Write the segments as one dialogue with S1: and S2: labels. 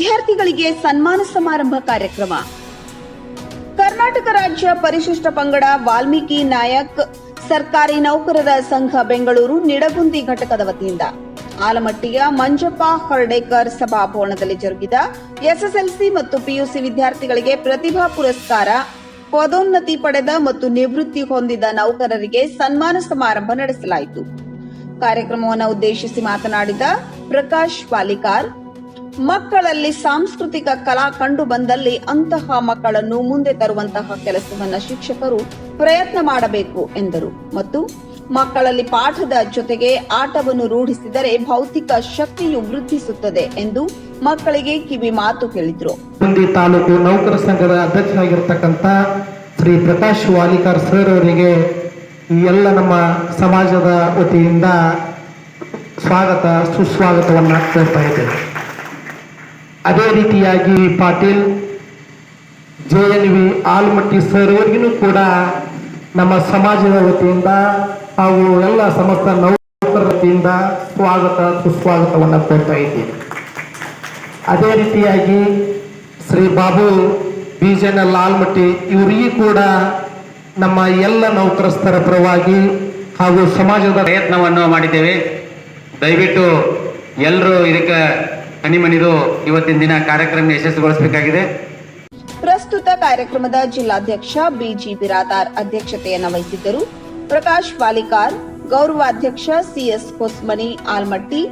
S1: ಮಕ್ಕಳಿಗೆ ಸನ್ಮಾನ ಸಮಾರಂಭ ಕಾರ್ಯಕ್ರಮ. ಕರ್ನಾಟಕ ರಾಜ್ಯ ಪರಿಶಿಷ್ಟ ಪಂಗಡ ವಾಲ್ಮೀಕಿ ನಾಯಕ್, ಸರ್ಕಾರಿ ನೌಕರರ ಸಂಘ ಬೆಂಗಳೂರು ನಿಡಗುಂದಿ ಘಟಕದ ವತಿಯಿಂದ. ಆಲಮಟ್ಟಿಯ ಮಂಜಪ್ಪ ಹರ್ಡೇಕರ್ ಸಭಾಭವನದಲ್ಲಿ ಜರುಗಿದ ಎಸ್ಎಸ್ಎಲ್ಸಿ ಮತ್ತು ಪಿಯುಸಿ ವಿದ್ಯಾರ್ಥಿಗಳಿಗೆ ಪ್ರತಿಭಾ ಪುರಸ್ಕಾರ, ಪದೋನ್ನತಿ ಪಡೆದ ಮತ್ತು ನಿವೃತ್ತಿ ಹೊಂದಿದ ನೌಕರರಿಗೆ ಸನ್ಮಾನ ಸಮಾರಂಭ ನಡೆಸಲಾಯಿತು. ಕಾರ್ಯಕ್ರಮವನ್ನು ಉದ್ದೇಶಿಸಿ ಮಾತನಾಡಿದ ಪ್ರಕಾಶ್ ಪಾಲಿಕಾರ್ ಮಕ್ಕಳಲ್ಲಿ ಸಾಂಸ್ಕೃತಿಕ ಕಲಾ ಕಂಡು ಬಂದಲ್ಲಿ ಅಂತಹ ಮಕ್ಕಳನ್ನು ಮುಂದೆ ತರುವಂತಹ ಕೆಲಸವನ್ನ ಶಿಕ್ಷಕರು ಪ್ರಯತ್ನ ಮಾಡಬೇಕು ಎಂದರು. ಮತ್ತು ಮಕ್ಕಳಲ್ಲಿ ಪಾಠದ ಜೊತೆಗೆ ಆಟವನ್ನು ರೂಢಿಸಿದರೆ ಭೌತಿಕ ಶಕ್ತಿಯು ವೃದ್ಧಿಸುತ್ತದೆ ಎಂದು ಮಕ್ಕಳಿಗೆ ಕಿವಿ ಮಾತು ಹೇಳಿದ್ರು
S2: ತಾಲೂಕು ನೌಕರ ಸಂಘದ ಅಧ್ಯಕ್ಷರಾಗಿರ್ತಕ್ಕಂಥ ಶ್ರೀ ಪ್ರಕಾಶ್ ವಾಲಿಕಾರ್ ಸರ್ ಅವರಿಗೆ ಎಲ್ಲ ನಮ್ಮ ಸಮಾಜದ ವತಿಯಿಂದ ಸ್ವಾಗತ, ಸುಸ್ವಾಗತವನ್ನು ಕೇಳ್ತಾ ಇದ್ದೇವೆ ಅದೇ ರೀತಿಯಾಗಿ Patil J N V Almatti sir ಅವರಿಗೂ ಕೂಡ ನಮ್ಮ ಸಮಾಜದ ವತಿಯಿಂದ ಹಾಗೂ ಎಲ್ಲ ಸಮಸ್ತ ನೌಕರರ ವತಿಯಿಂದ ಸ್ವಾಗತ, ಸುಸ್ವಾಗತವನ್ನು ಕೊಡ್ತಾ ಇದ್ದೀನಿ. ಅದೇ ರೀತಿಯಾಗಿ ಶ್ರೀ ಬಾಬು ಬೀಜನ ಲಾಲ್ಮಟ್ಟಿ ಇವರಿಗೂ ಕೂಡ ನಮ್ಮ ಎಲ್ಲ ನೌಕರಸ್ಥರ ಪರವಾಗಿ ಹಾಗೂ ಸಮಾಜದ
S3: ಪ್ರಯತ್ನವನ್ನು ಮಾಡಿದ್ದೇವೆ. ದಯವಿಟ್ಟು ಎಲ್ಲರೂ ಇದಕ್ಕೆ ಹನಿಮನಿದು ಇವತ್ತಿನ ದಿನ ಕಾರ್ಯಕ್ರಮ ಯಶಸ್ವಿಗೊಳಿಸಬೇಕಾಗಿದೆ.
S1: ಪ್ರಸ್ತುತ ಕಾರ್ಯಕ್ರಮದ ಜಿಲ್ಲಾಧ್ಯಕ್ಷ ಬಿಜಿ ಬಿರಾದಾರ್ ಅಧ್ಯಕ್ಷತೆಯನ್ನು ವಹಿಸಿದ್ದರು. ಪ್ರಕಾಶ್ ಪಾಲಿಕಾರ್ ಗೌರವಾಧ್ಯಕ್ಷ ಸಿಎಸ್ ಹೊಸ್ಮನಿ ಆಲ್ಮಟ್ಟಿ,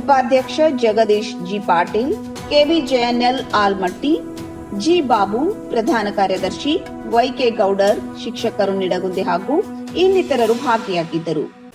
S1: ಉಪಾಧ್ಯಕ್ಷ Jagadish G Patil, KV JNL Almatti, G Babu, ಪ್ರಧಾನ ಕಾರ್ಯದರ್ಶಿ ವೈಕೆ ಗೌಡರ್, ಶಿಕ್ಷಕರು ನಿಡಗುಂದಿ ಹಾಗೂ ಇನ್ನಿತರರು ಭಾಗಿಯಾಗಿದ್ದರು.